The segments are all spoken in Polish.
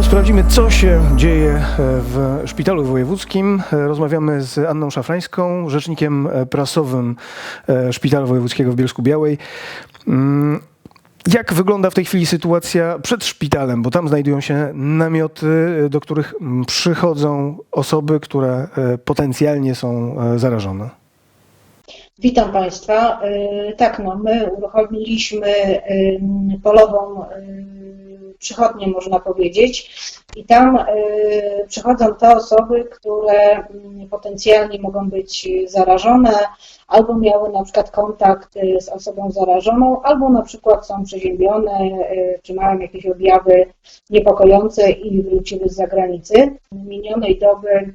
Sprawdzimy, co się dzieje e, w szpitalu wojewódzkim. E, Rozmawiamy z Anną Szafrańską, rzecznikiem e, prasowym Szpitala Wojewódzkiego w Bielsku Białej. Mm, Jak wygląda w tej chwili sytuacja przed szpitalem? Bo tam znajdują się namioty, do których mm, przychodzą osoby, które potencjalnie są zarażone. Witam Państwa. Tak, no, my uruchomiliśmy polową przychodnię, można powiedzieć, i tam y, przychodzą te osoby, które mm, potencjalnie mogą być zarażone, albo miały na przykład kontakt y, z osobą zarażoną, albo na przykład są przeziębione, y, czy mają jakieś objawy niepokojące i wróciły z zagranicy. Minionej doby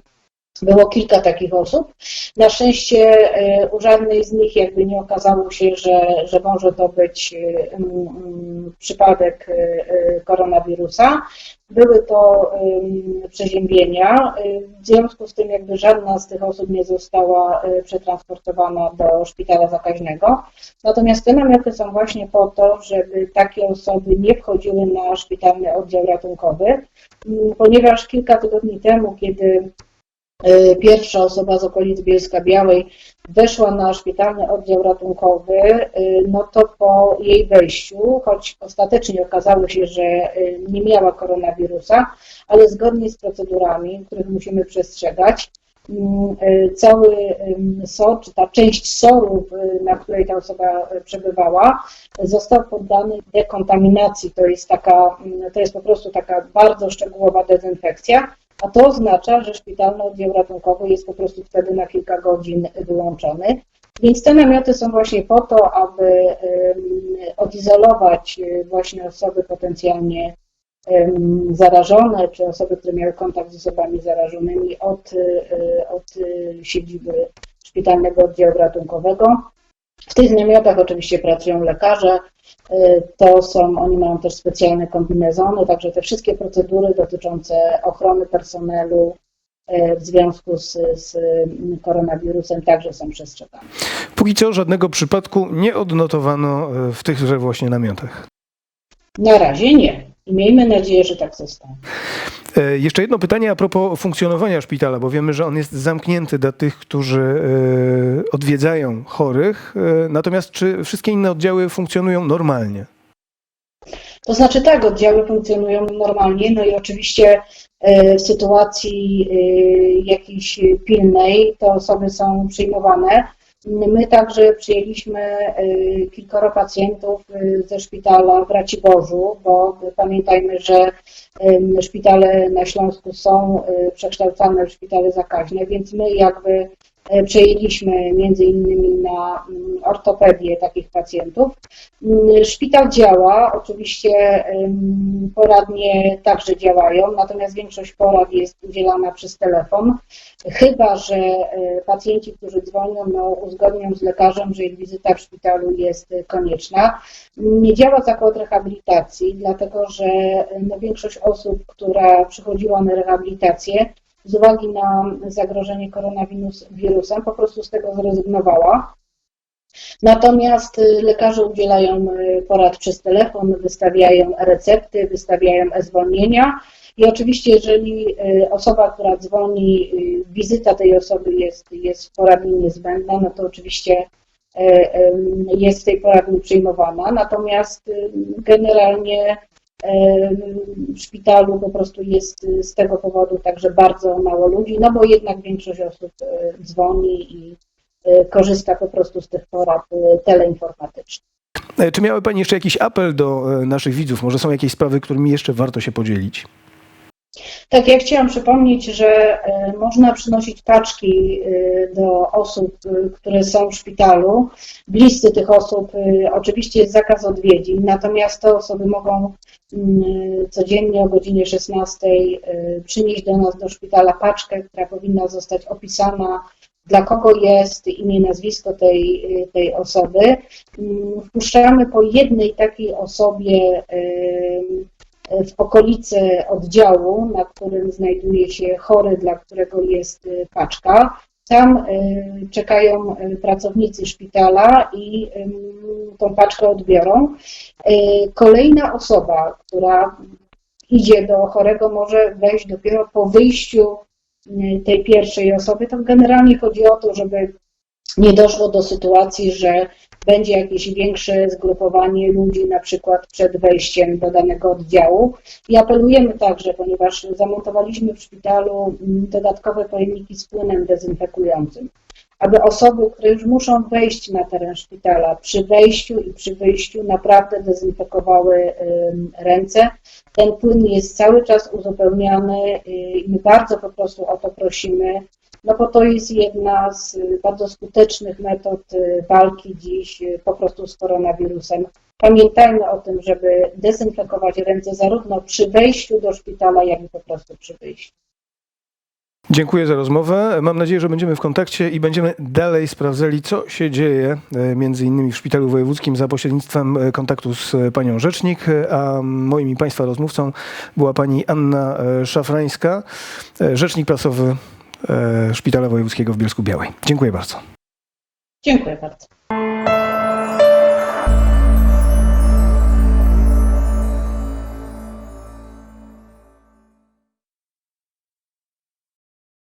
było kilka takich osób. Na szczęście e, u żadnej z nich jakby nie okazało się, że, że może to być e, przypadek e, koronawirusa. Były to przeziębienia. W związku z tym jakby żadna z tych osób nie została przetransportowana do szpitala zakaźnego. Natomiast te namioty są właśnie po to, żeby takie osoby nie wchodziły na szpitalny oddział ratunkowy, ponieważ kilka tygodni temu, kiedy Pierwsza osoba z okolic Bielska Białej weszła na szpitalny oddział ratunkowy, e, no to po jej wejściu, choć ostatecznie okazało się, że e, nie miała koronawirusa, ale zgodnie z procedurami, których musimy przestrzegać, mm, e, cały SOR, czy ta część SOR-u, na której ta osoba e, przebywała, został poddany dekontaminacji. To jest taka, mm, to jest po prostu taka bardzo szczegółowa dezynfekcja. A to oznacza, że szpitalny oddział ratunkowy jest po prostu wtedy na kilka godzin wyłączony. Więc te namioty są właśnie po to, aby odizolować e, właśnie osoby potencjalnie zarażone, czy osoby, które miały kontakt z osobami zarażonymi od, e, od e, siedziby szpitalnego oddziału ratunkowego. W tych namiotach oczywiście pracują lekarze, y, to są, oni mają też specjalne kombinezony, także te wszystkie procedury dotyczące ochrony personelu y, w związku z, z koronawirusem także są przestrzegane. Póki co żadnego przypadku nie odnotowano e, w tychże właśnie namiotach. Na razie nie miejmy nadzieję, że tak zostanie. E, Jeszcze jedno pytanie a propos funkcjonowania szpitala, bo wiemy, że on jest zamknięty dla tych, którzy e, odwiedzają chorych. e, Natomiast czy wszystkie inne oddziały funkcjonują normalnie? To znaczy tak, oddziały funkcjonują normalnie, no i oczywiście w sytuacji jakiejś pilnej te osoby są przyjmowane. My także przyjęliśmy e, kilkoro pacjentów e, ze szpitala w Raciborzu, bo pamiętajmy, że em, szpitale na Śląsku są przekształcane w szpitale zakaźne, więc my jakby przejęliśmy między innymi na ortopedię takich pacjentów. Mm, Szpital działa, oczywiście poradnie także działają, natomiast większość porad jest udzielana przez telefon, chyba że e, pacjenci, którzy dzwonią, no, uzgodnią z lekarzem, że ich wizyta w szpitalu jest e, konieczna. Nie działa zakład rehabilitacji, dlatego że e, no, większość osób, która przychodziła na rehabilitację, z uwagi na zagrożenie koronawirusem, po prostu z tego zrezygnowała. Natomiast y, lekarze udzielają y, porad przez telefon, wystawiają recepty, wystawiają e-zwolnienia i oczywiście, jeżeli y, osoba, która dzwoni, wizyta tej osoby jest, jest w poradni niezbędna, no to oczywiście jest w tej poradni przyjmowana. Natomiast generalnie w szpitalu po prostu jest z tego powodu także bardzo mało ludzi, no bo jednak większość osób dzwoni i korzysta po prostu z tych porad y, teleinformatycznych. E, Czy miały Pani jeszcze jakiś apel do e, naszych widzów? Może są jakieś sprawy, którymi jeszcze warto się podzielić? Tak, ja chciałam przypomnieć, że e, można przynosić paczki do osób, które są w szpitalu. W listy tych osób oczywiście jest zakaz odwiedzin, natomiast te osoby mogą mm, codziennie o godzinie 16 e, przynieść do nas do szpitala paczkę, która powinna zostać opisana, dla kogo jest imię, nazwisko tej, tej osoby. Mm, Wpuszczamy po jednej takiej osobie w okolicy oddziału, na którym znajduje się chory, dla którego jest y, paczka. Tam y, czekają y, pracownicy szpitala i tą paczkę odbiorą. Kolejna osoba, która idzie do chorego, może wejść dopiero po wyjściu tej pierwszej osoby. To generalnie chodzi o to, żeby nie doszło do sytuacji, że będzie jakieś większe zgrupowanie ludzi, na przykład przed wejściem do danego oddziału. I apelujemy także, ponieważ zamontowaliśmy w szpitalu mm, dodatkowe pojemniki z płynem dezynfekującym, aby osoby, które już muszą wejść na teren szpitala, przy wejściu i przy wyjściu naprawdę dezynfekowały ręce. Ten płyn jest cały czas uzupełniany y, i my bardzo po prostu o to prosimy, no bo to jest jedna z y, bardzo skutecznych metod y, walki dziś po prostu z koronawirusem. Pamiętajmy o tym, żeby dezynfekować ręce zarówno przy wejściu do szpitala, jak i po prostu przy wyjściu. Dziękuję za rozmowę. Mam nadzieję, że będziemy w kontakcie i będziemy dalej sprawdzali, co się dzieje e, między innymi w Szpitalu Wojewódzkim za pośrednictwem e, kontaktu z e, panią rzecznik, a moim i państwa rozmówcą była pani Anna Szafrańska, rzecznik prasowy Szpitala Wojewódzkiego w Bielsku Białej. Dziękuję bardzo. Dziękuję bardzo.